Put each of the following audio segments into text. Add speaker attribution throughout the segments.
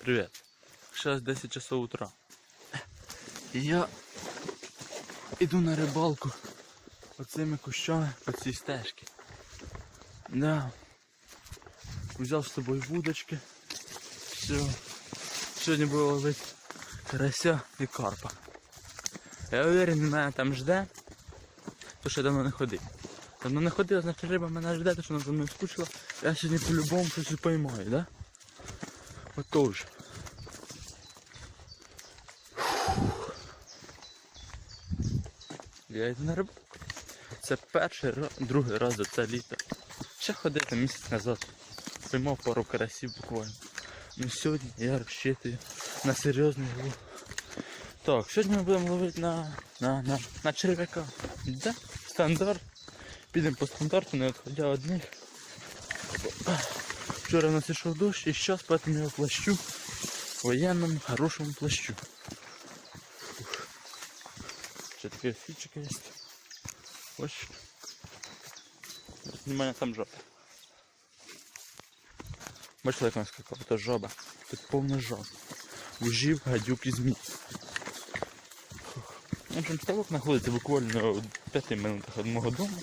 Speaker 1: Привет. Сейчас 10 часов утра. Я іду на рибалку оцими кущами по цій стежці. Да. Взяв з собою вудочки. Все. Сьогодні буду ловити карася і карпа. Я уверен, мене там жде, то що я давно не ходив. Давно не ходив, значить риба мене жде, то що вона за мною скучила. Я сьогодні по-любому щось поймаю, да? Отож. Я йду на рибалку. Це перший другий раз за це літо. Ще ходити місяць назад. Поймав пару карасів буквально. Ну сьогодні я розчитую на серйозний лов. Так, сьогодні ми будемо ловити на, на, на, на черв'яка. Да? Стандарт. Підемо по стандарту, не відходя одних. Вчора у нас ішов дощ і зараз поэтому я плащу. Воєнному хорошому плащу. Ще таке фічика є. Ось. Знімання там жопа. Бачили, як вона скакала? Це жаба. Тут повна жаба. Вужів, гадюк і змій. В общем, ставок знаходиться буквально в 5 минутах від мого дому.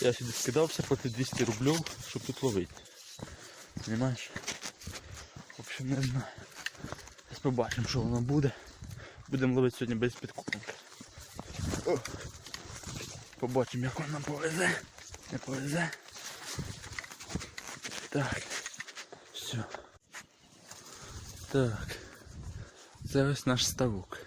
Speaker 1: Я сюди скидався, платив 200 рублів, щоб тут ловити. Понимаєш? В общем, не знаю. Зараз побачимо, що воно буде. Будемо ловити сьогодні без підкупника. Побачимо, як воно повезе. Не повезе. Так. Все. Так. Це ось наш ставок.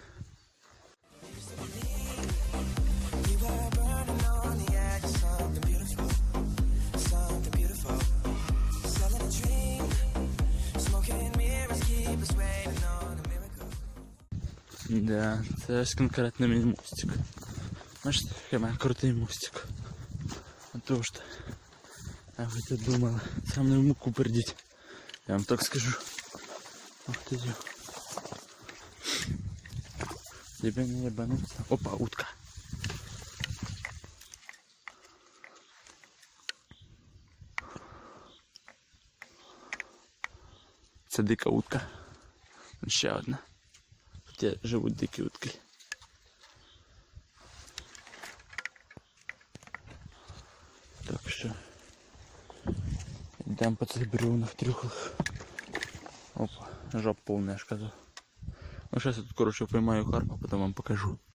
Speaker 1: Да, це ось конкретно мій мостик. Бачите, який мене крутий мостик. А то ж, а ви тут думали, сам не в муку пердіть. Я вам так скажу. Ах ти зю. Тебе не ебануться. Опа, утка. Це дика утка. Ще одна. Де живуть дикі утки. Так що йдемо по цих бревнах трюхах. Опа, жоп повний, я ж. Ну зараз я тут коротше поймаю карпа, потім вам покажу.